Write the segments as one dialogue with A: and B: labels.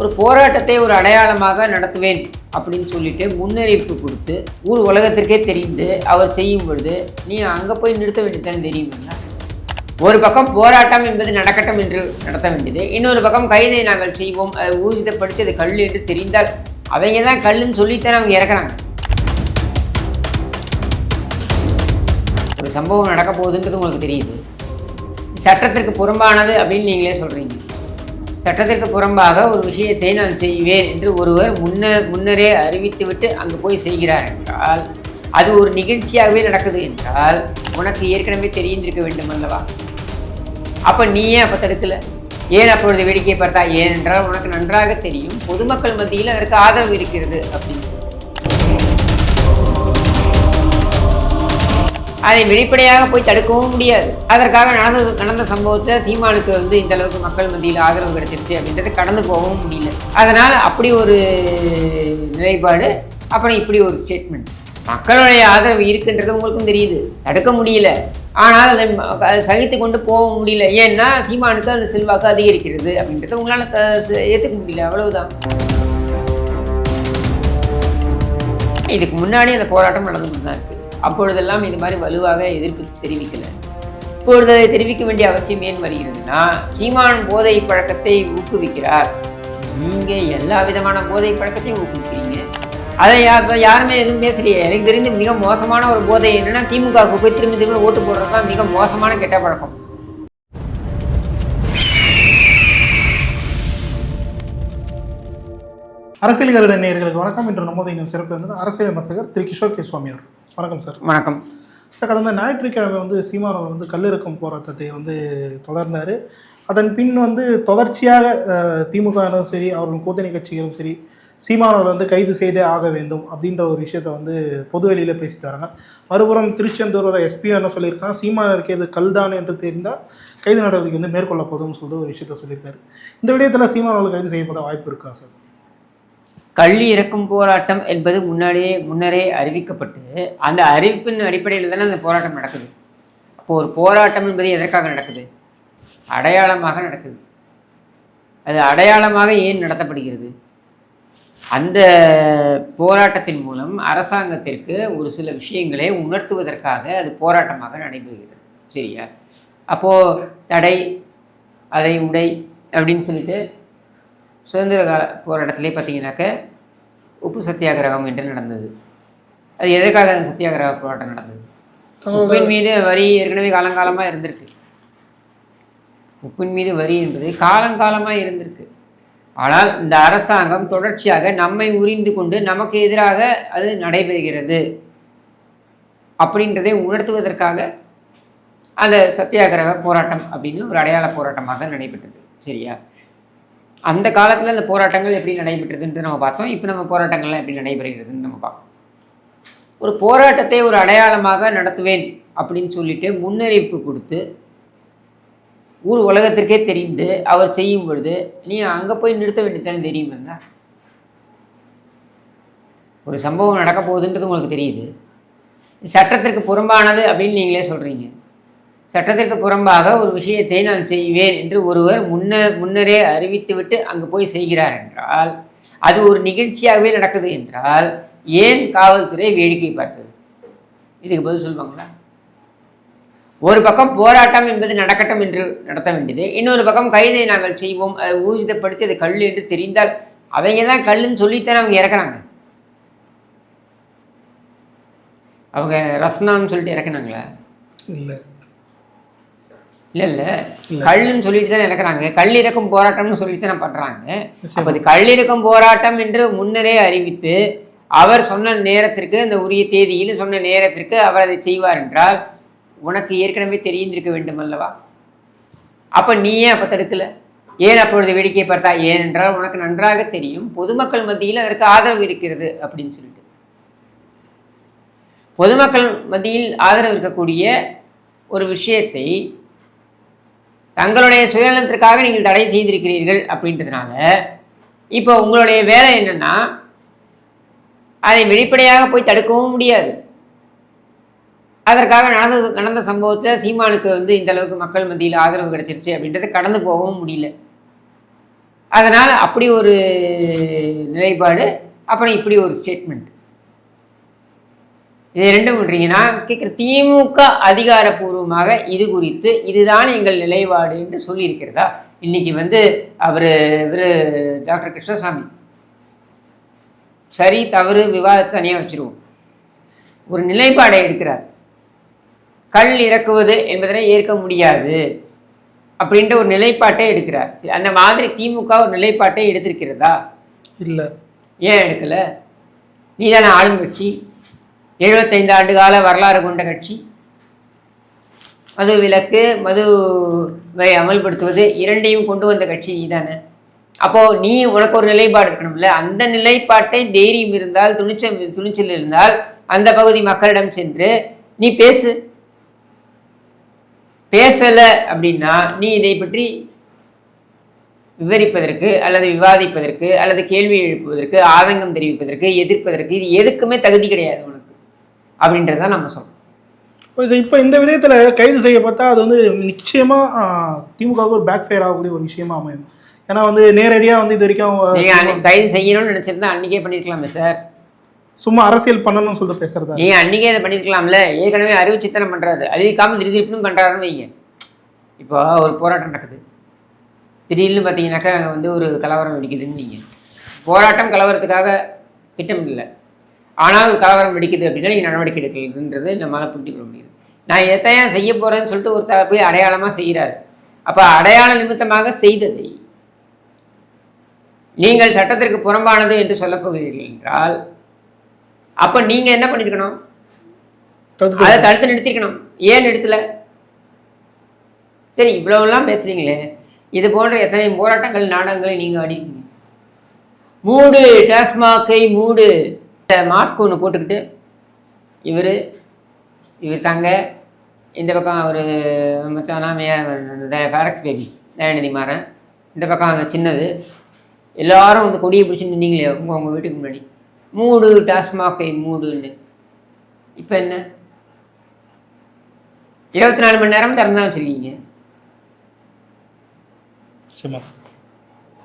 A: ஒரு போராட்டத்தை ஒரு அடையாளமாக நடத்துவேன் அப்படின்னு சொல்லிட்டு முன்னறிவிப்பு கொடுத்து ஊர் உலகத்திற்கே தெரிந்து அவர் செய்யும் பொழுது நீ அங்கே போய் நிறுத்த வேண்டியதுதானே தெரியும்னா ஒரு பக்கம் போராட்டம் என்பது நடக்கட்டும் என்று நடத்த வேண்டியது இன்னொரு பக்கம் கைதை நாங்கள் செய்வோம் அதை ஊர்ஜிதப்படுத்தி அது கல் என்று தெரிந்தால் அவங்க தான் கல்லுன்னு சொல்லித்தானே அவங்க இறக்குறாங்க. ஒரு சம்பவம் நடக்க போகுதுன்றது உங்களுக்கு தெரியுது. சட்டத்திற்கு புறம்பானது அப்படின்னு நீங்களே சொல்கிறீங்க சட்டத்திற்கு புறம்பாக ஒரு விஷயத்தை நான் செய்வேன் என்று ஒருவர் முன்னர் முன்னரே அறிவித்துவிட்டு அங்கு போய் செய்கிறார் என்றால் அது ஒரு நிகழ்ச்சியாகவே நடக்குது என்றால் உனக்கு ஏற்கனவே தெரிந்திருக்க வேண்டும் அல்லவா? அப்போ நீ ஏன் அப்போ தடுக்கல? ஏன் அப்பொழுது வேடிக்கை பார்த்தா ஏனென்றால் உனக்கு நன்றாக தெரியும் பொதுமக்கள் மத்தியில் அதற்கு ஆதரவு இருக்கிறது அப்படின்னு அதை வெளிப்படையாக போய் தடுக்கவும் முடியாது. அதற்காக நடந்த நடந்த சம்பவத்தை சீமானுக்கு வந்து இந்த அளவுக்கு மக்கள் மத்தியில் ஆதரவு கிடைச்சிருச்சு அப்படின்றத கடந்து போகவும் முடியல. அதனால் அப்படி ஒரு நிலைப்பாடு அப்புறம் இப்படி ஒரு ஸ்டேட்மெண்ட் மக்களுடைய ஆதரவு இருக்குன்றது உங்களுக்கும் தெரியுது. தடுக்க முடியல. ஆனால் அதை அதை சகித்து கொண்டு போக முடியல. ஏன்னா சீமானுக்கு அந்த செல்வாக்கு அதிகரிக்கிறது அப்படின்றத உங்களால் ஏற்றுக்க முடியல. அவ்வளவுதான். இதுக்கு முன்னாடி அந்த போராட்டம் நடந்து தான் இருக்கு. அப்பொழுதெல்லாம் இது மாதிரி வலுவாக எதிர்ப்பு தெரிவிக்கலை. இப்பொழுது அதை தெரிவிக்க வேண்டிய அவசியம் ஏன் வருகிறதுனா சீமான் போதை பழக்கத்தை ஊக்குவிக்கிறார். நீங்க எல்லா விதமான போதை பழக்கத்தையும் ஊக்குவிக்கிறீங்க. அதை யார் யாருமே எதுவும் பேசலையே. எனக்கு தெரிந்து மிக மோசமான ஒரு போதை என்னன்னா திமுகவுக்கு போய் திரும்பி திரும்பி ஓட்டு போடுறது தான் மிக மோசமான கெட்ட பழக்கம்.
B: அரசியல் கருட நேர்களுக்கு வணக்கம். இன்று நமது இன்னும் சிறப்பு வந்து அரசியல் விமர்சகர் திரு. கிஷோர் கே. சுவாமி அவர்கள். வணக்கம் சார்.
A: வணக்கம்.
B: சார் கடந்த ஞாயிற்றுக்கிழமை வந்து சீமான் அவர் வந்து கல்லிறக்கும் போராட்டத்தை வந்து தொடர்ந்தார். அதன் பின் வந்து தொடர்ச்சியாக அஹ், திமுகவினரும் சரி அவர்கள் கூட்டணி கட்சிகளும் சரி சீமான் அவர்கள் வந்து கைது செய்தே ஆக வேண்டும் அப்படின்ற ஒரு விஷயத்தை வந்து பொது வெளியில் பேசி தராங்க மறுபுறம் திருச்செந்தூரோட எஸ்பி என்ன சொல்லியிருக்காங்க சீமானருக்கு இது கல்தான் என்று தெரிந்தால் கைது நடவடிக்கை வந்து மேற்கொள்ள போதும்னு சொல்லிட்டு ஒரு விஷயத்த சொல்லியிருக்காரு. இந்த விடயத்தில் சீமான் அவர்கள் கைது செய்யப்பட வாய்ப்பு இருக்கா சார்?
A: கள்ளி இறக்கும் போராட்டம் என்பது முன்னாடியே முன்னரே அறிவிக்கப்பட்டு அந்த அறிவிப்பின் அடிப்படையில் தானே அந்த போராட்டம் நடக்குது. அப்போ ஒரு போராட்டம் என்பது எதற்காக நடக்குது? அடையாளமாக நடக்குது. அது அடையாளமாக ஏன் நடத்தப்படுகிறது? அந்த போராட்டத்தின் மூலம் அரசாங்கத்திற்கு ஒரு சில விஷயங்களை உணர்த்துவதற்காக அது போராட்டமாக நடைபெறுகிறது. சரியா? அப்போது தடை அதை உடை அப்படின்னு சொல்லிட்டு சுதந்திர கால போராட்டத்திலே பார்த்தீங்கன்னாக்க உப்பு சத்தியாகிரகம் என்று நடந்தது. அது எதற்காக அந்த சத்தியாகிரக போராட்டம் நடந்தது? உப்பின் மீது வரி ஏற்கனவே காலங்காலமாக இருந்திருக்கு. உப்பின் மீது வரி என்பது காலங்காலமாக இருந்திருக்கு. ஆனால் இந்த அரசாங்கம் தொடர்ச்சியாக நம்மை உரிந்து கொண்டு நமக்கு எதிராக அது நடைபெறுகிறது அப்படின்றதை உணர்த்துவதற்காக அந்த சத்தியாகிரக போராட்டம் அப்படின்னு ஒரு அடையாள போராட்டமாக நடைபெற்றது. சரியா? அந்த காலத்தில் அந்த போராட்டங்கள் எப்படி நடைபெற்றதுன்ட்டு நம்ம பார்த்தோம். இப்போ நம்ம போராட்டங்கள்லாம் எப்படி நடைபெறுகிறதுன்னு நம்ம பார்க்கணும் ஒரு போராட்டத்தை ஒரு அடையாளமாக நடத்துவேன் அப்படின்னு சொல்லிட்டு முன்னறிவிப்பு கொடுத்து ஊர் உலகத்திற்கே தெரிந்து அவர் செய்யும் பொழுது நீ அங்கே போய் நிறுத்த வேண்டியதானே தெரியும் இருந்தா ஒரு சம்பவம் நடக்க போகுதுன்றது உங்களுக்கு தெரியுது. சட்டத்திற்கு புறம்பானது அப்படின்னு நீங்களே சொல்கிறீங்க சட்டத்திற்கு புறம்பாக ஒரு விஷயத்தை நான் செய்வேன் என்று ஒருவர் முன்ன முன்னரே அறிவித்துவிட்டு அங்கு போய் செய்கிறார் என்றால் அது ஒரு நிகழ்ச்சியாகவே நடக்குது என்றால் ஏன் காவல்துறை வேடிக்கை பார்த்தது? இதுக்கு பதில் சொல்லுவாங்களா? ஒரு பக்கம் போராட்டம் என்பது நடக்கட்டும் என்று நடத்த வேண்டியது இன்னொரு பக்கம் கைதை நாங்கள் செய்வோம் அதை ஊர்ஜிதப்படுத்தி அது கல் என்று தெரிந்தால் அவங்க தான் கல்லுன்னு சொல்லித்தானே அவங்க இறக்குறாங்க. அவங்க ரஸ்னான்னு சொல்லிட்டு இறக்குனாங்களா?
B: இல்லை.
A: இல்ல இல்ல. கல்லுன்னு சொல்லிட்டு தானே இறக்குறாங்க கல் இறக்கும் போராட்டம்னு சொல்லிட்டு தானே பண்றாங்க. அப்ப இது கல் இறக்கும் போராட்டம் என்று முன்னரே அறிவித்து அவர் சொன்ன நேரத்திற்கு அந்த உரிய தேதியில் சொன்ன நேரத்திற்கு அவர் அதை செய்வார் என்றால் உனக்கு ஏற்கனவே தெரிந்திருக்க வேண்டும் அல்லவா? அப்ப நீ ஏன் அப்ப தடுக்கல? ஏன் அப்பொழுது வேடிக்கை பார்த்தா ஏனென்றால் உனக்கு நன்றாக தெரியும். பொதுமக்கள் மத்தியில் அதற்கு ஆதரவு இருக்கிறது அப்படின்னு சொல்லிட்டு. பொதுமக்கள் மத்தியில் ஆதரவு இருக்கக்கூடிய ஒரு விஷயத்தை தங்களுடைய சுயநலத்திற்காக நீங்கள் தடை செய்திருக்கிறீர்கள் அப்படின்றதுனால இப்போ உங்களுடைய வேலை என்னன்னா அதை வெளிப்படையாக போய் தடுக்கவும் முடியாது. அதற்காக நடந்த நடந்த சம்பவத்தில் சீமானுக்கு வந்து இந்த அளவுக்கு மக்கள் மத்தியில் ஆதரவு கிடைச்சிருச்சு அப்படின்றத கடந்து போகவும் முடியல. அதனால் அப்படி ஒரு நிலைப்பாடு அப்புறம் இப்படி ஒரு ஸ்டேட்மெண்ட் இது ரெண்டும் விடுறீங்கன்னா கேட்குற திமுக அதிகாரப்பூர்வமாக இது குறித்து இதுதான் எங்கள் நிலைப்பாடு என்று சொல்லியிருக்கிறதா? இன்னைக்கு வந்து அவர் இவர் டாக்டர் கிருஷ்ணசாமி. சரி தவறு விவாதத்தை தனியாக வச்சிருவோம். ஒரு நிலைப்பாடை எடுக்கிறார். கல் இறக்குவது என்பதனை ஏற்க முடியாது அப்படின்ற ஒரு நிலைப்பாட்டை எடுக்கிறார். அந்த மாதிரி திமுக ஒரு நிலைப்பாட்டை எடுத்திருக்கிறதா?
B: இல்லை.
A: ஏன் எடுக்கல? நீதானே ஆளும் கட்சி எழுபத்தைந்து ஆண்டு கால வரலாறு கொண்ட கட்சி. மது விலக்கு மதுவை அமல்படுத்துவது இரண்டையும் கொண்டு வந்த கட்சி நீதானே அப்போ நீ உனக்கு ஒரு நிலைப்பாடு இருக்கணும்ல. அந்த நிலைப்பாட்டை தைரியம் இருந்தால் துணிச்சல் துணிச்சல் இருந்தால் அந்த பகுதி மக்களிடம் சென்று நீ பேசு. பேசலை அப்படின்னா நீ இதை பற்றி விவரிப்பதற்கு அல்லது விவாதிப்பதற்கு அல்லது கேள்வி எழுப்புவதற்கு ஆதங்கம் தெரிவிப்பதற்கு எதிர்ப்பதற்கு இது எதுக்குமே தகுதி கிடையாது உனக்கு. அப்படின்றத நம்ம சொல்றோம்.
B: இப்போ இந்த விதயத்தில் கைது செய்யப்பட்டா அது வந்து நிச்சயமாக திமுகவுக்கு ஒரு பேக் ஃபயர் ஆகக்கூடிய ஒரு விஷயமா அமையும். ஏன்னா வந்து நேரடியாக வந்து இது வரைக்கும்
A: கைது செய்யணும்னு நினைச்சிருந்தா அன்னைக்கே பண்ணிருக்கலாமே சார்.
B: சும்மா அரசியல் பண்ணணும்னு சொல்லிட்டு பேசுறதா?
A: நீங்க அன்னைக்கே இதை பண்ணிருக்கலாம்ல. ஏற்கனவே அறிவுச்சித்தனம் பண்றாரு. அறிவிக்காம திடீர்னு பண்றாருன்னு வைங்க. இப்போ ஒரு போராட்டம் நடக்குது. திடீர்னு பார்த்தீங்கன்னாக்கா அங்கே வந்து ஒரு கலவரம் வெடிக்குதுன்னு நீங்கள் போராட்டம் கலவரத்துக்காக திட்டமிடல. ஆனால் கலவரம் வெடிக்குது அப்படின்னா நீங்கள் நடவடிக்கை எடுக்கலன்றது நம்மளால் புரிஞ்சுக்க முடியுது நான் எத்தையும் செய்ய போகிறேன்னு சொல்லிட்டு ஒருத்தர் போய் அடையாளமாக செய்கிறாரு அப்போ அடையாள நிமித்தமாக செய்ததை நீங்கள் சட்டத்திற்கு புறம்பானது என்று சொல்லப் போகிறீர்கள் என்றால் அப்போ நீங்கள் என்ன பண்ணியிருக்கணும் அதை தடுத்து நிறுத்திக்கணும் ஏன் நிறுத்தல? சரி இவ்வளவுலாம் பேசுறீங்களே. இது போன்ற எத்தனை போராட்டங்கள் நாடகங்களை நீங்க அடிப்பீங்க மூடு டாஸ்மாக்கை மூடு. மாஸ்க் ஒன்று போட்டுக்கிட்டு இவர் இவர் தாங்க இந்த பக்கம் அவர் மச்சானா மே பேரக்ஸ் பேபி தயாநிதி மாறன். இந்த பக்கம் அந்த சின்னது. எல்லாரும் வந்து கொடியை பிடிச்சி நின்னீங்களே உங்கள் உங்கள் வீட்டுக்கு முன்னாடி. மூடு டாஸ்மாக்கை மூடுன்னு. இப்போ என்ன? இருபத்தி நாலு மணி நேரம் திறந்து தான் வச்சுருக்கீங்க.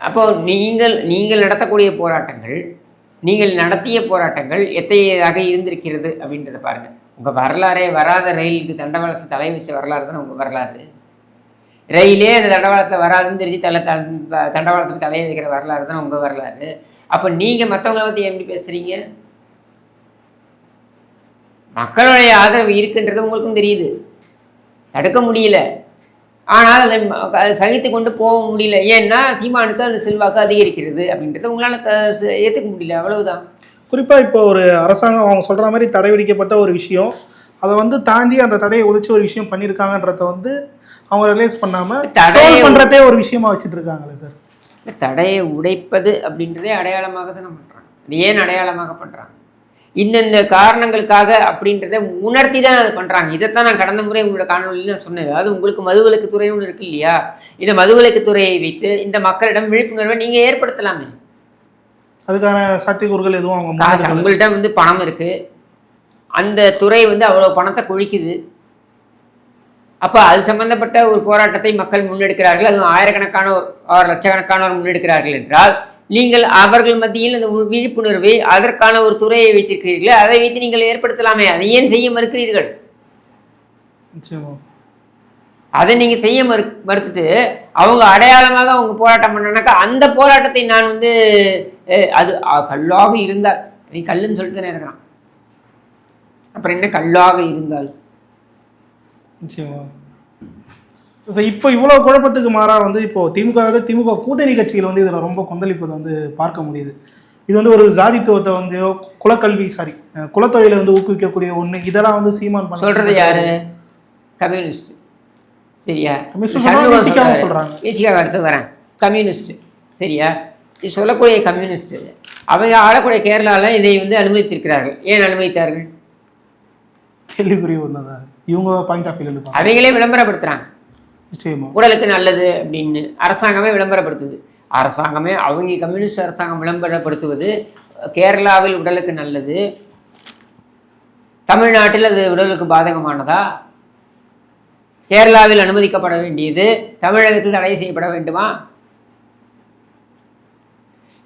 A: அப்போ நீங்கள் நீங்கள் நடத்தக்கூடிய போராட்டங்கள் நீங்கள் நடத்திய போராட்டங்கள் எத்தகையதாக இருந்திருக்கிறது அப்படின்றத பாருங்க. உங்கள் வரலாறே வராத ரயிலுக்கு தண்டவாளத்தை தலை வச்ச வரலாறு தானே உங்கள் வரலாறு? ரயிலே அந்த தண்டவாளத்தில் வராதுன்னு தெரிஞ்சு தலை த- தண்டவாளத்துக்கு தலையை வைக்கிற வரலாறு தானே உங்கள் வரலாறு? அப்போ நீங்கள் மற்றவங்கள பற்றி எப்படி பேசுகிறீங்க மக்களுடைய ஆதரவு இருக்குன்றது உங்களுக்கும் தெரியுது. தடுக்க முடியல. ஆனால் அதை சகித்து கொண்டு போக முடியல. ஏன்னா சீமானுக்கு அந்த செல்வாக்கு அதிகரிக்கிறது அப்படின்றத உங்களால் ஏற்றுக்க முடியல. அவ்வளவுதான்.
B: குறிப்பாக இப்போ ஒரு அரசாங்கம் அவங்க சொல்கிற மாதிரி தடை விதிக்கப்பட்ட ஒரு விஷயம் அதை வந்து தாண்டி அந்த தடையை உதிச்சு ஒரு விஷயம் பண்ணியிருக்காங்கன்றத வந்து அவங்க ரிலைஸ் பண்ணாமல் தடை பண்ணுறதே ஒரு விஷயமா வச்சுட்டு இருக்காங்களே சார்.
A: தடையை உடைப்பது அப்படின்றதே அடையாளமாக தானே பண்ணுறாங்க அது ஏன் அடையாளமாக பண்ணுறாங்க இந்தந்த காரணங்களுக்காக அப்படின்றத உணர்த்தி தான் அதை பண்ணுறாங்க இதைத்தான் நான் கடந்த முறை உங்களோட காணொலியில் நான் சொன்னேன். அதாவது உங்களுக்கு மதுவிலக்கு துறைன்னு ஒன்று இருக்கு இல்லையா? இந்த மதுவிலக்கு துறையை வைத்து இந்த மக்களிடம் விழிப்புணர்வை நீங்கள் ஏற்படுத்தலாமே.
B: அதுக்கான சாத்தியக்கூறுகள் எதுவும் அவங்க.
A: அவங்கள்ட்ட வந்து பணம் இருக்கு. அந்த துறை வந்து அவ்வளோ பணத்தை குழிக்குது அப்போ அது சம்பந்தப்பட்ட ஒரு போராட்டத்தை மக்கள் முன்னெடுக்கிறார்கள். அதுவும் ஆயிரக்கணக்கானோர் ஆறு லட்சக்கணக்கானோர் முன்னெடுக்கிறார்கள் என்றால் நீங்கள் அவர்கள் மத்தியில் அந்த விழிப்புணர்வை அதற்கான ஒரு துறையை வைத்திருக்கிறீர்களே அதை வைத்து நீங்கள் ஏற்படுத்தலாமே. அதை ஏன் செய்ய மறுக்கிறீர்கள்? அதை நீங்கள் செய்ய மறு மறுத்துட்டு அவங்க அடையாளமாக அவங்க போராட்டம் பண்ணனாக்கா அந்த போராட்டத்தை நான் வந்து அது கல்லாக இருந்தால் நீ கல்லுன்னு சொல்லிட்டு தானே இருக்கிறான். அப்புறம் என்ன கல்லாக இருந்தால்?
B: நிச்சயமா. சார் இப்போ இவ்வளோ குழப்பத்துக்கு மாறா வந்து இப்போ திமுக திமுக கூட்டணி கட்சிகள் வந்து இதில் ரொம்ப கொந்தளிப்பதை வந்து பார்க்க முடியுது. இது வந்து ஒரு ஜாதித்துவத்தை வந்து குலக்கல்வி சாரி குலத்தொழிலை வந்து ஊக்குவிக்கக்கூடிய ஒன்று இதெல்லாம் வந்து சீமான்
A: சொல்றது யாரு? கம்யூனிஸ்ட். சரியா?
B: சொல்றாங்க.
A: விசிகாவை அடுத்து வரேன். கம்யூனிஸ்ட். சரியா? இது சொல்லக்கூடிய கம்யூனிஸ்ட். அவங்க ஆளக்கூடிய கேரளாவில் இதை வந்து அனுமதித்திருக்கிறார்கள். ஏன் அனுமதித்தார்கள்?
B: கேள்விக்குரிய ஒன்று தான் இவங்க பாயிண்ட் ஆஃப் வியூலேருந்து
A: அவங்களே விளம்பரப்படுத்துறாங்க.
B: நிச்சயமா
A: உடலுக்கு நல்லது அப்படின்னு அரசாங்கமே விளம்பரப்படுத்துது. அரசாங்கமே அவங்க கம்யூனிஸ்ட் அரசாங்கம் விளம்பரப்படுத்துவது கேரளாவில் உடலுக்கு நல்லது. தமிழ்நாட்டில் அது உடலுக்கு பாதகமானதா? கேரளாவில் அனுமதிக்கப்பட வேண்டியது தமிழகத்தில் தடை செய்யப்பட வேண்டுமா?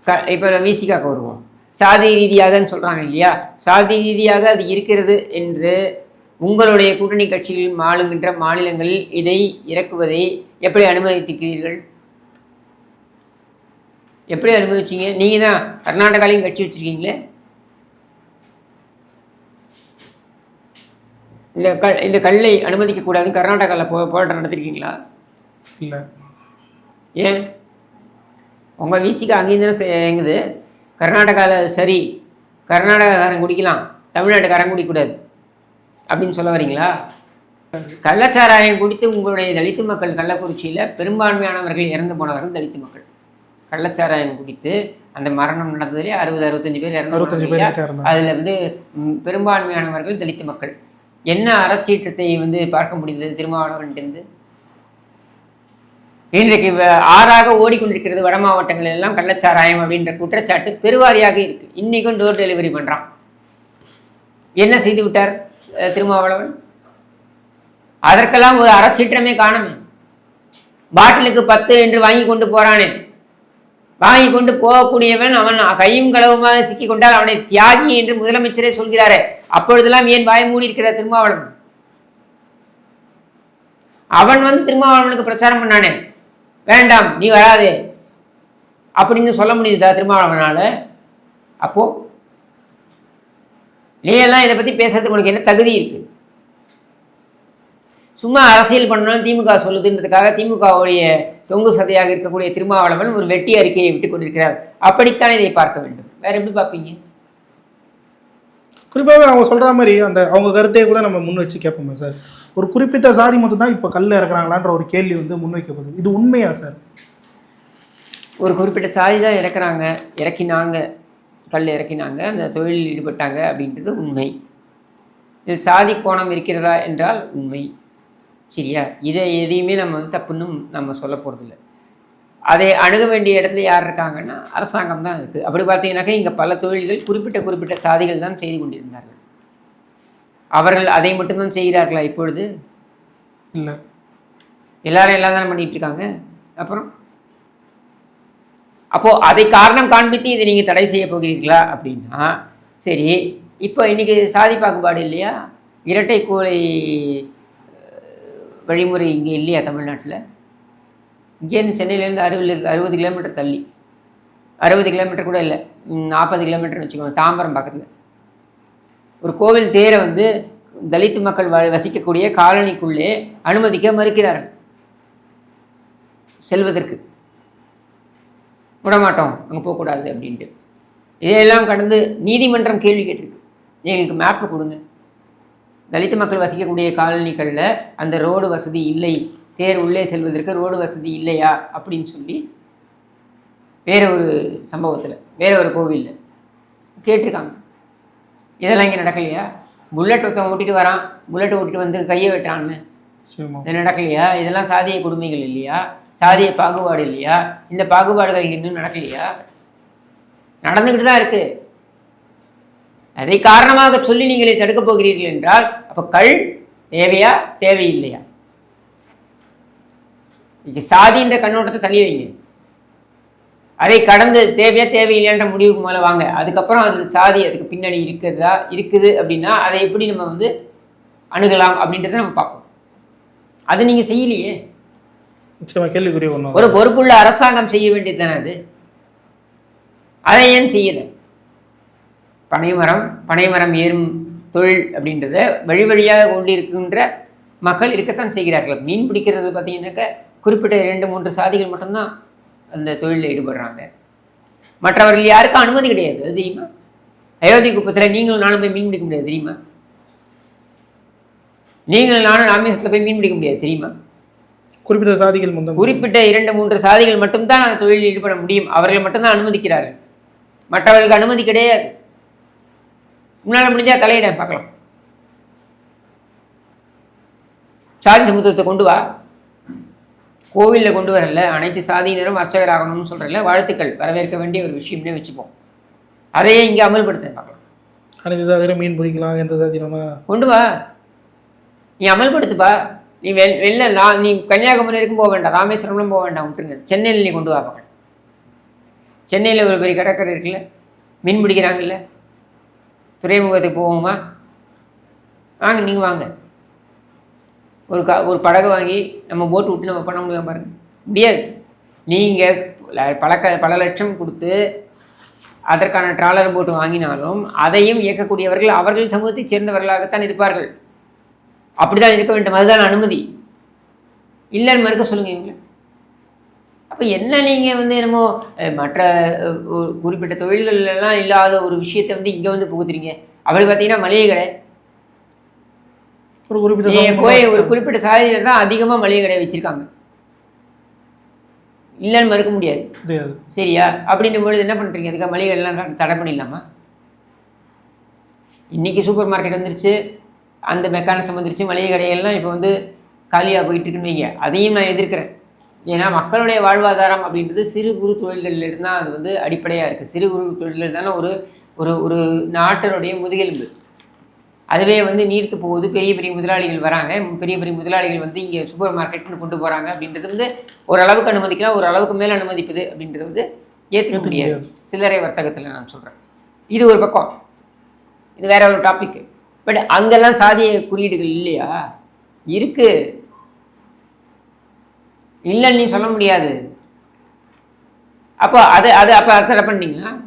A: க இப்போ விசிகாக்கு வருவோம். சாதி ரீதியாகன்னு சொல்கிறாங்க இல்லையா? சாதி ரீதியாக அது இருக்கிறது என்று உங்களுடைய கூட்டணி கட்சிகள் ஆளுகின்ற மாநிலங்களில் இதை இறக்குவதை எப்படி அனுமதிக்கிறீர்கள்? எப்படி அனுமதிச்சீங்க? நீங்கள் தான் கர்நாடகாலையும் கட்சி வச்சுருக்கீங்களே? இந்த க இந்த கல்லை அனுமதிக்கக்கூடாதுன்னு கர்நாடகாவில் போ போராட்டம் நடத்திருக்கீங்களா?
B: இல்லை.
A: ஏன்? உங்கள் வீசிக்கு அங்கேயும் தானே இயங்குது. கர்நாடகாவில் சரி. கர்நாடகாக்காரன் குடிக்கலாம். தமிழ்நாட்டுக்காரன் குடிக்கக்கூடாது. அப்படின்னு சொல்ல வரீங்களா? கள்ளச்சாராயம் குடித்து உங்களுடைய தலித்து மக்கள் கள்ளக்குறிச்சியில் பெரும்பான்மையானவர்கள் இறந்து போனவர்கள் தலித்து மக்கள். கள்ளச்சாராயம் குடித்து அந்த மரணம் நடந்ததுலேயே அறுபது அறுபத்தஞ்சு பேர் இறந்து
B: பேர்
A: அதில் வந்து பெரும்பான்மையானவர்கள் தலித்து மக்கள். என்ன அறச்சீற்றத்தை வந்து பார்க்க முடிந்தது திருமாவளவன்ட்டு இன்றைக்கு ஆறாக ஓடிக்கொண்டிருக்கிறது வட மாவட்டங்கள் எல்லாம் கள்ளச்சாராயம் அப்படின்ற குற்றச்சாட்டு பெருவாரியாக இருக்கு. இன்னைக்கும் டோர் டெலிவரி பண்றான். என்ன செய்து விட்டார்? திருமாவளவன். அதற்கெல்லாம் ஒரு அறச்சீற்றமே காணுமே. பாட்டிலுக்கு பத்து என்று வாங்கி கொண்டு போறானே. வாங்கி கொண்டு போகக்கூடியவன் அவன் கையும் களவுமாக சிக்கி கொண்டால் அவனை தியாகி என்று முதலமைச்சரே சொல்கிறாரே. அப்பொழுதெல்லாம் ஏன் வாய் மூடி இருக்கிறார் திருமாவளவன்? அவன் வந்து திருமாவளவனுக்கு பிரச்சாரம் பண்ணானே. வேண்டாம் நீ வராதே. அப்படின்னு சொல்ல முடியுதா திருமாவளவனால? அப்போ நீ எல்லாம் இதை பத்தி பேசுறதுக்கு உனக்கு என்ன தகுதி இருக்கு? சும்மா அரசியல் பண்ணணும் திமுக சொல்லுதுன்றதுக்காக திமுகவுடைய தொங்கு சதையாக இருக்கக்கூடிய திருமாவளவன் ஒரு வெட்டி அறிக்கையை விட்டுக் கொண்டிருக்கிறார். அப்படித்தான் இதை பார்க்க வேண்டும். வேற எப்படி பார்ப்பீங்க?
B: குறிப்பாகவே அவங்க சொல்ற மாதிரி அந்த அவங்க கருத்தையே கூட நம்ம முன் வச்சு கேட்போமே சார். ஒரு குறிப்பிட்ட சாதி மட்டும் தான் இப்போ கல்ல இறக்குறாங்களான்ற ஒரு கேள்வி வந்து முன்வைக்கப்படுது இது உண்மையா சார்?
A: ஒரு குறிப்பிட்ட சாதி தான் இறக்குறாங்க இறக்கினாங்க. கல் இறக்கினாங்க அந்த தொழிலில் ஈடுபட்டாங்க அப்படின்றது உண்மை. இதில் சாதி கோணம் இருக்கிறதா என்றால் உண்மை. சரியா? இதை எதையுமே நம்ம வந்து தப்புன்னு நம்ம சொல்ல போகிறதில்ல அதை அணுக வேண்டிய இடத்துல யார் இருக்காங்கன்னா அரசாங்கம் தான் இருக்குது அப்படி பார்த்தீங்கன்னாக்கா இங்கே பல தொழில்கள் குறிப்பிட்ட குறிப்பிட்ட சாதிகள் தான் செய்து கொண்டிருந்தார்கள். அவர்கள் அதை மட்டும்தான் செய்கிறார்களா இப்பொழுது?
B: இல்லை.
A: எல்லாரும் எல்லாம் தானே பண்ணிட்டு இருக்காங்க? அப்புறம்? அப்போது அதை காரணம் காண்பித்து இதை நீங்கள் தடை செய்ய போகிறீர்களா அப்படின்னா சரி இப்போ இன்னைக்கு சாதி பாகுபாடு இல்லையா? இரட்டை கோலை வழிமுறை இங்கே இல்லையா தமிழ்நாட்டில்? இங்கேருந்து சென்னையிலேருந்து அறுபது அறுபது கிலோமீட்டர் தள்ளி. அறுபது கிலோமீட்டர் கூட இல்லை. நாற்பது கிலோமீட்டர்னு வச்சுக்கோங்க தாம்பரம் பக்கத்தில். ஒரு கோவில் தேரை வந்து தலித்து மக்கள் வ- வசிக்கக்கூடிய காலனிக்குள்ளே அனுமதிக்க மறுக்கிறார்கள். செல்வதற்கு. விடமாட்டோம் அங்கே போகக்கூடாது அப்படின்ட்டு. இதையெல்லாம் கடந்து நீதிமன்றம் கேள்வி கேட்டிருக்கு. எங்களுக்கு மேப்பு கொடுங்க. தலித்து மக்கள் வசிக்கக்கூடிய காலனிகளில் அந்த ரோடு வசதி இல்லை. தேர் உள்ளே செல்வதற்கு ரோடு வசதி இல்லையா? அப்படின்னு சொல்லி வேற ஒரு சம்பவத்தில் வேற ஒரு கோவிலில் கேட்டிருக்காங்க. இதெல்லாம் இங்கே நடக்கலையா? புல்லட் ஒருத்தன் ஓட்டிட்டு வரான். புல்லட் ஓட்டிட்டு வந்து கையை வெட்டுறான்னு இது நடக்கலையா? இதெல்லாம் சாதிய கொடுமைகள் இல்லையா? சாதிய பாகுபாடு இல்லையா? இந்த பாகுபாடுகள் இன்னும் நடக்கலையா? நடந்துக்கிட்டு தான் இருக்கு. அதை காரணமாக சொல்லி நீங்கள் தடுக்க தடுக்கப் போகிறீர்கள் என்றால் அப்போ கள் தேவையா தேவையில்லையா? இது சாதின்ற கண்ணோட்டத்தை தள்ளி வைங்க. அதை கடந்து தேவையா தேவையில்லைன்ற முடிவுக்கு மேலே வாங்க. அதுக்கப்புறம் அது சாதி அதுக்கு பின்னாடி இருக்கிறதா இருக்குது அப்படின்னா அதை எப்படி நம்ம வந்து அணுகலாம் அப்படின்றத நம்ம பார்ப்போம். அது நீங்கள் செய்யலையே.
B: நிச்சயமா கேள்விக்குரிய ஒன்று
A: ஒரு பொறுப்புள்ள அரசாங்கம் செய்ய வேண்டியதுதானே அது? அதை ஏன் செய்யலை? பனைமரம் பனைமரம் ஏறும் தொழில் அப்படின்றத வழி வழியாக கொண்டிருக்கின்ற மக்கள் இருக்கத்தான் செய்கிறார்கள். மீன் பிடிக்கிறது பார்த்தீங்கன்னாக்க குறிப்பிட்ட இரண்டு மூன்று சாதிகள் மட்டும்தான் அந்த தொழிலில் ஈடுபடுறாங்க. மற்றவர்கள் யாருக்கும் அனுமதி கிடையாது. அது தெரியுமா? அயோத்தி குப்பத்தில் நீங்களும் நானும் போய் மீன் பிடிக்க முடியாது தெரியுமா? நீங்கள் நானும் ராமேஸ்வரத்தில் போய் மீன் பிடிக்க முடியாது தெரியுமா?
B: குறிப்பிட்ட சாதிகள் முந்தம்
A: குறிப்பிட்ட இரண்டு மூன்று சாதிகள் மட்டும்தான் அந்த தொழிலில் ஈடுபட முடியும். அவர்கள் மட்டும்தான் அனுமதிக்கிறார்கள். மற்றவர்களுக்கு அனுமதி கிடையாது. உன்னால் முடிஞ்சா தலையிட பார்க்கலாம். சாதி சமூகத்தை கொண்டு வா. கோவிலில் கொண்டு வரல. அனைத்து சாதியினரும் அர்ச்சகர் ஆகணும்னு சொல்கிறல வாழ்த்துக்கள். வரவேற்க வேண்டிய ஒரு விஷயம்னே வச்சுப்போம். அதையே இங்கே அமல்படுத்த பார்க்கலாம்.
B: அனைத்து சாதியிலும் மீன் பிடிக்கலாம். எந்த சாதியிலுமா
A: கொண்டு வா. நீ அமல்படுத்துப்பா நீ வெள் வெளில நான் நீ கன்னியாகுமரி வரைக்கும் போக வேண்டாம் ராமேஸ்வரம்லாம் போக வேண்டாம் விட்டுருங்க. சென்னையில் நீ கொண்டு வா சென்னையில் ஒரு பெரிய கடற்கரை இருக்குல்ல மீன் பிடிக்கிறாங்கல்ல துறைமுகத்துக்கு போவோமா? வாங்க நீங்கள் வாங்க. ஒரு க ஒரு படகு வாங்கி நம்ம போட்டு விட்டு நம்ம பண்ண முடியாம பாருங்க. முடியாது. நீங்கள் பல க பல லட்சம் கொடுத்து அதற்கான ட்ராலர் போட்டு வாங்கினாலும் அதையும் இயக்கக்கூடியவர்கள் அவர்கள் சமூகத்தைச் சேர்ந்தவர்களாகத்தான் இருப்பார்கள். அப்படிதான் இருக்க வேண்டும். அதுதான் அனுமதி. இல்லைன்னு மறுக்க சொல்லுங்க இவங்களை. அப்போ என்ன நீங்கள் வந்து என்னமோ மற்ற குறிப்பிட்ட தொழில்கள் எல்லாம் இல்லாத ஒரு விஷயத்தை வந்து இங்கே வந்து புகுத்துறீங்க. அப்படி பார்த்தீங்கன்னா மளிகை கடை.
B: ஒரு குறிப்பிட்ட
A: போய் ஒரு குறிப்பிட்ட சாதியினர் தான் அதிகமாக மளிகை கடை வச்சிருக்காங்க. இல்லைன்னு மறுக்க முடியாது. சரியா? அப்படின்னும் பொழுது என்ன பண்ணுறீங்க அதுக்காக மளிகை எல்லாம் தடை- பண்ணிடலாமா? இன்னைக்கு சூப்பர் மார்க்கெட் வந்துருச்சு. அந்த மெக்கானிசம் வந்துருச்சு மளிகை கடைகள்லாம் இப்போ வந்து காலியாக போயிட்டு இருக்குன்னு வைங்க. அதையும் நான் எதிர்க்கிறேன். ஏன்னா மக்களுடைய வாழ்வாதாரம் அப்படின்றது சிறு குறு தொழில்கள்ல இருந்து தான் அது வந்து அடிப்படையாக இருக்குது சிறு குறு தொழில்கள் தானே ஒரு ஒரு ஒரு நாட்டினுடைய முதுகெலும்பு. அதுவே வந்து நீர்த்து போகுது. பெரிய பெரிய முதலாளிகள் வராங்க. பெரிய பெரிய முதலாளிகள் வந்து இங்கே சூப்பர் மார்க்கெட்னு கொண்டு போகிறாங்க அப்படின்றது வந்து ஓரளவுக்கு அனுமதிக்கலாம். ஒரு அளவுக்கு மேலே அனுமதிப்பது அப்படின்றது வந்து ஏற்றுக்க முடியாது. சில்லறை வர்த்தகத்தில் நான் சொல்கிறேன் இது ஒரு பக்கம். இது வேற ஒரு டாபிக் பட் அங்கெல்லாம் சாதிய குறியீடுகள் இல்லையா? இருக்கு. இல்லைன்னு சொல்ல முடியாது. அப்போ அது அது அப்போ அதை பண்ணீங்களா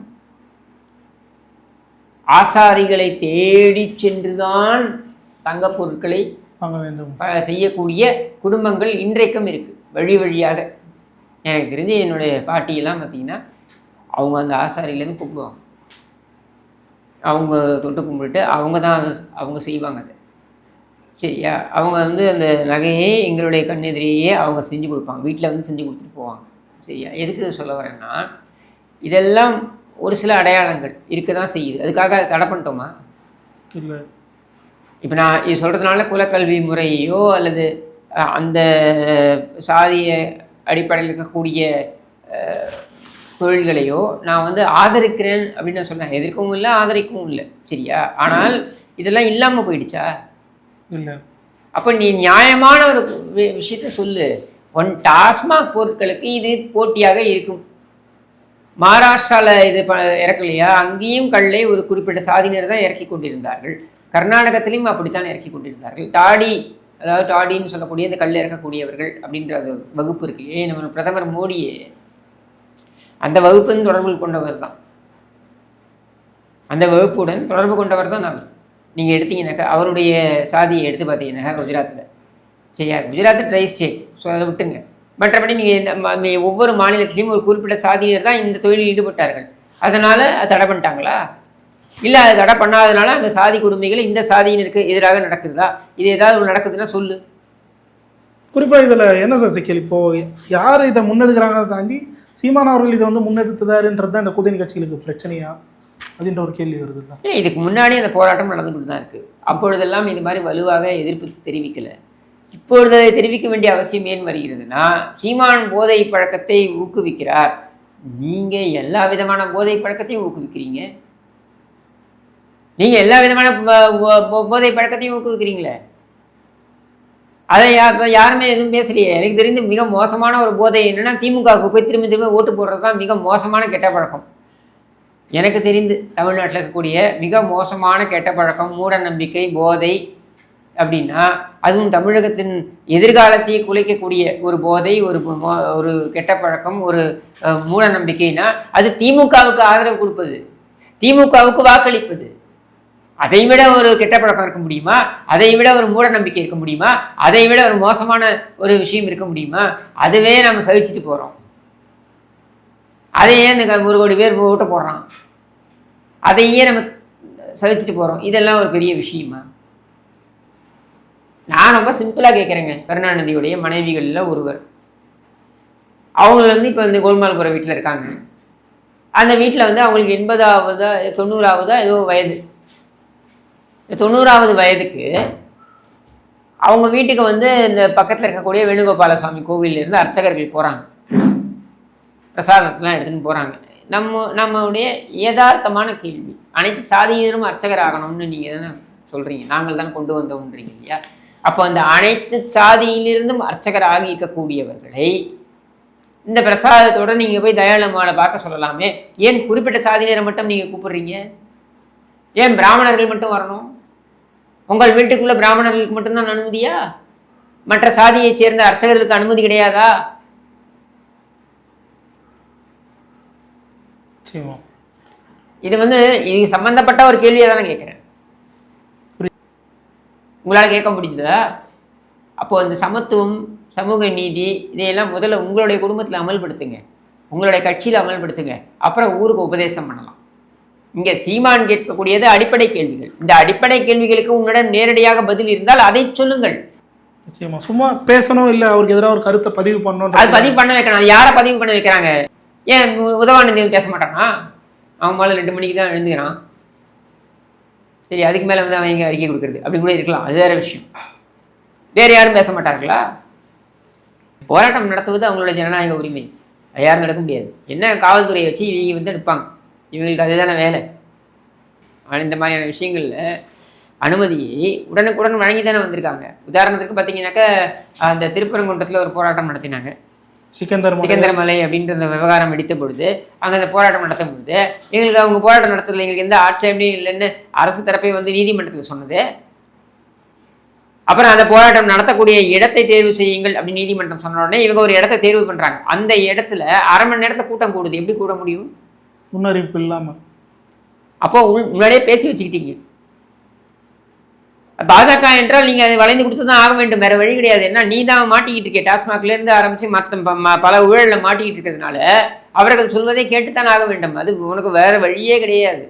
A: ஆசாரிகளை தேடி சென்றுதான் தங்கப் பொருட்களை
B: வாங்க வேண்டும்.
A: ப- செய்யக்கூடிய குடும்பங்கள் இன்றைக்கும் இருக்கு. வழி வழியாக. எனக்கு தெரிஞ்சு என்னுடைய பாட்டியெல்லாம் பார்த்தீங்கன்னா அவங்க அந்த ஆசாரியிலேருந்து கூப்பிடுவாங்க. அவங்க தொட்டு கும்பிட்டுட்டு அவங்க தான் அவங்க செய்வாங்க அதை. சரியா? அவங்க வந்து அந்த நகையை எங்களுடைய கண்ணெதிரையே அவங்க செஞ்சு கொடுப்பாங்க. வீட்டில் வந்து செஞ்சு கொடுத்துட்டு போவாங்க. சரியா? எதுக்கு சொல்ல வரேன்னா இதெல்லாம் ஒரு சில அடையாளங்கள் இருக்க தான் செய்யுது. அதுக்காக அதை தடை பண்ணிட்டோமா?
B: இல்லை.
A: இப்போ நான் இது சொல்கிறதுனால குலக்கல்வி முறையோ அல்லது அந்த சாதிய அடிப்படையில் இருக்கக்கூடிய தொழில்களையோ நான் வந்து ஆதரிக்கிறேன் அப்படின்னு நான் சொன்னேன் எதிர்க்கவும் இல்லை ஆதரிக்கவும் இல்லை. சரியா? ஆனால் இதெல்லாம் இல்லாமல் போயிடுச்சா?
B: இல்லை.
A: அப்போ நீ நியாயமான ஒரு விஷயத்த சொல்லு. ஒன் டாஸ்மாக் பொருட்களுக்கு இது போட்டியாக இருக்கும். மகாராஷ்டிராவில் இது ப இறக்கலையா அங்கேயும் கல்லை ஒரு குறிப்பிட்ட சாதியினர் தான் இறக்கி கொண்டிருந்தார்கள். கர்நாடகத்திலையும் அப்படித்தான் இறக்கி கொண்டிருந்தார்கள். டாடி அதாவது டாடின்னு சொல்லக்கூடிய இந்த கல் இறக்கக்கூடியவர்கள் அப்படின்ற வகுப்பு இருக்கு இல்லையே. நம்ம பிரதமர் மோடியே. அந்த வகுப்பின் தொடர்பு கொண்டவர் தான் அந்த வகுப்புடன் தொடர்பு கொண்டவர் தான் அவர் நீங்கள் எடுத்தீங்கன்னாக்கா அவருடைய சாதியை எடுத்து பார்த்தீங்கன்னாக்கா குஜராத்தில். சரியா குஜராத் ட்ரை ஸ்டேட் ஸோ அதை விட்டுங்க மற்றபடி நீங்கள் ஒவ்வொரு மாநிலத்திலையும் ஒரு குறிப்பிட்ட சாதியினர் தான் இந்த தொழிலில் ஈடுபட்டார்கள். அதனால் அது தடை பண்ணிட்டாங்களா? இல்லை அது தடை பண்ணாதனால அந்த சாதி கொடுமைகள் இந்த சாதியினருக்கு எதிராக நடக்குதா? இது ஏதாவது ஒன்று நடக்குதுன்னா சொல்லு.
B: குறிப்பாக இதில் என்ன சார் சிக்கல்? இப்போ யார் இதை முன்னெடுக்கிறாங்க தாண்டி சீமான் அவர்கள் இதை வந்து முன்னெடுத்ததாருன்றது தான் இந்த கூட்டணி கட்சிகளுக்கு பிரச்சனையா அப்படின்ற ஒரு கேள்வி வருது தான்.
A: இதுக்கு முன்னாடி அந்த போராட்டம் நடந்துகிட்டு தான் இருக்குது அப்பொழுதெல்லாம் இது மாதிரி வலுவாக எதிர்ப்பு தெரிவிக்கலை. இப்பொழுது அதை தெரிவிக்க வேண்டிய அவசியம் ஏன் வருகிறதுனா சீமான் போதை பழக்கத்தை ஊக்குவிக்கிறார். நீங்கள் எல்லா விதமான போதை பழக்கத்தையும் ஊக்குவிக்கிறீங்க. நீங்கள் எல்லா விதமான போதை பழக்கத்தையும் ஊக்குவிக்கிறீங்களே? அதை யா யாருமே எதுவும் பேசலையே. எனக்கு தெரிந்து மிக மோசமான ஒரு போதை என்னென்னா திமுகவுக்கு போய் திரும்ப திரும்ப ஓட்டு போடுறது தான் மிக மோசமான கெட்ட பழக்கம். எனக்கு தெரிந்து தமிழ்நாட்டில் இருக்கக்கூடிய மிக மோசமான கெட்ட பழக்கம் மூட நம்பிக்கை போதை அப்படின்னா அதுவும் தமிழகத்தின் எதிர்காலத்தையே குலைக்கக்கூடிய ஒரு போதை ஒரு மோ- ஒரு கெட்ட பழக்கம் ஒரு மூட நம்பிக்கைனா அது திமுகவுக்கு ஆதரவு கொடுப்பது. திமுகவுக்கு வாக்களிப்பது. அதை விட ஒரு கெட்ட பழக்கம் இருக்க முடியுமா? அதை விட ஒரு மூட நம்பிக்கை இருக்க முடியுமா? அதை விட ஒரு மோசமான ஒரு விஷயம் இருக்க முடியுமா? அதுவே நம்ம சகிச்சுட்டு போகிறோம் அதையே இந்த ஒரு கோடி பேர் ஓட்டு போடுறான். அதையே நம்ம சகிச்சுட்டு போகிறோம் இதெல்லாம் ஒரு பெரிய விஷயமா? நான் ரொம்ப சிம்பிளாக கேட்குறேங்க கருணாநிதியுடைய மனைவிகளில் ஒருவர். அவங்க வந்து இப்போ இந்த கோல்மால்புரம் வீட்டில் இருக்காங்க. அந்த வீட்டில் வந்து அவங்களுக்கு எண்பதாவதா தொண்ணூறாவதா ஏதோ வயது. தொண்ணூறாவது வயதுக்கு அவங்க வீட்டுக்கு வந்து இந்த பக்கத்தில் இருக்கக்கூடிய வேணுகோபால சுவாமி கோவிலேருந்து அர்ச்சகர்கள் போகிறாங்க பிரசாதத்தெலாம் எடுத்துன்னு போகிறாங்க நம்ம நம்மளுடைய யதார்த்தமான கேள்வி. அனைத்து சாதியினரும் அர்ச்சகர் ஆகணும்னு நீங்கள் தானே சொல்கிறீங்க நாங்கள் தான் கொண்டு வந்தோம்ன்றீங்க இல்லையா? அப்போ அந்த அனைத்து சாதியிலிருந்தும் அர்ச்சகர் ஆகி இருக்கக்கூடியவர்களை இந்த பிரசாதத்தோட நீங்கள் போய் தயாளம்மாவை பார்க்க சொல்லலாமே. ஏன் குறிப்பிட்ட சாதியினரை மட்டும் நீங்கள் கூப்பிடுறீங்க? ஏன் பிராமணர்கள் மட்டும் வரணும்? உங்கள் வீட்டுக்குள்ள பிராமணர்களுக்கு மட்டும்தான் அனுமதியா? மற்ற சாதியைச் சேர்ந்த அர்ச்சகர்களுக்கு அனுமதி கிடையாதா? இது வந்து இது சம்பந்தப்பட்ட ஒரு கேள்வியை தான் கேட்குறேன் உங்களால் கேட்க முடியுதா அப்போ இந்த சமத்துவம் சமூக நீதி இதையெல்லாம் முதல்ல உங்களுடைய குடும்பத்தில் அமல்படுத்துங்க. உங்களுடைய கட்சியில் அமல்படுத்துங்க. அப்புறம் ஊருக்கு உபதேசம் பண்ணலாம். இங்கே சீமான் கேட்கக்கூடியது அடிப்படை கேள்விகள். இந்த அடிப்படை கேள்விகளுக்கு உன்னிடம் நேரடியாக பதில் இருந்தால் அதை சொல்லுங்கள்.
B: நிச்சயமா சும்மா பேசணும் இல்லை அவருக்கு எதிராக ஒரு கருத்தை பதிவு பண்ணணும்
A: அது பதிவு பண்ண வைக்கணும். யாரை பதிவு பண்ண வைக்கிறாங்க? ஏன் உ- உதவானந்தன் பேச மாட்டானா? அவன் மேலே ரெண்டு மணிக்கு தான் எழுந்துக்கிறான். சரி அதுக்கு மேலே வந்து அவன் எங்கே அறிக்கை கொடுக்குறது. அப்படி கூட இருக்கலாம். அது வேற விஷயம். வேறு யாரும் பேச மாட்டார்களா? போராட்டம் நடத்துவது அவங்களோட ஜனநாயக உரிமை. யாரும் நடக்க முடியாது. என்ன காவல்துறையை வச்சு இவங்க வந்து எடுப்பாங்க இவங்களுக்கு அதுதானே வேலை. ஆனால் இந்த மாதிரியான விஷயங்களில் அனுமதியை உடனுக்குடன் வழங்கி தானே வந்திருக்காங்க. உதாரணத்துக்கு பார்த்தீங்கன்னாக்கா அந்த திருப்பரங்குன்றத்தில் ஒரு போராட்டம் நடத்தினாங்க.
B: சிக்கந்தர் மலை.
A: சிக்கந்தரமலை அப்படின்ற அந்த விவகாரம் வெடித்த பொழுது அங்கே அந்த போராட்டம் நடத்தும் பொழுது எங்களுக்கு அவங்க போராட்டம் நடத்துறதுல எங்களுக்கு எந்த ஆட்சேபனையும் இல்லைன்னு அரசு தரப்பை வந்து நீதிமன்றத்தில் சொன்னது. அப்புறம் அந்த போராட்டம் நடத்தக்கூடிய இடத்தை தேர்வு செய்யுங்கள் அப்படின்னு நீதிமன்றம் சொன்ன உடனே இவங்க ஒரு இடத்தை தேர்வு பண்றாங்க. அந்த இடத்துல அரை மணி நேரத்துல கூட்டம் கூடுது. எப்படி கூட முடியும்?
B: முன்னறிவிப்பு இல்லாம.
A: அப்போ முன்னாடியே பேசி வச்சுக்கிட்டீங்க. பாஜக என்றால் நீங்க அதை வளைந்து கொடுத்து தான் ஆக வேண்டும். வேற வழி கிடையாது. என்ன நீ தான் மாட்டிக்கிட்டு இருக்கே. டாஸ்மாக்ல இருந்து ஆரம்பிச்சு மற்ற பல ஊழல்ல மாட்டிக்கிட்டு இருக்கிறதுனால அவர்கள் சொல்வதை கேட்டுத்தான் ஆக வேண்டும். அது உனக்கு வேற வழியே கிடையாது.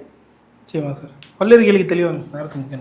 B: நிச்சயமா சார். பல்வேறு கேள்விக்கு தெளிவாக நேரத்துக்கு முக்கிய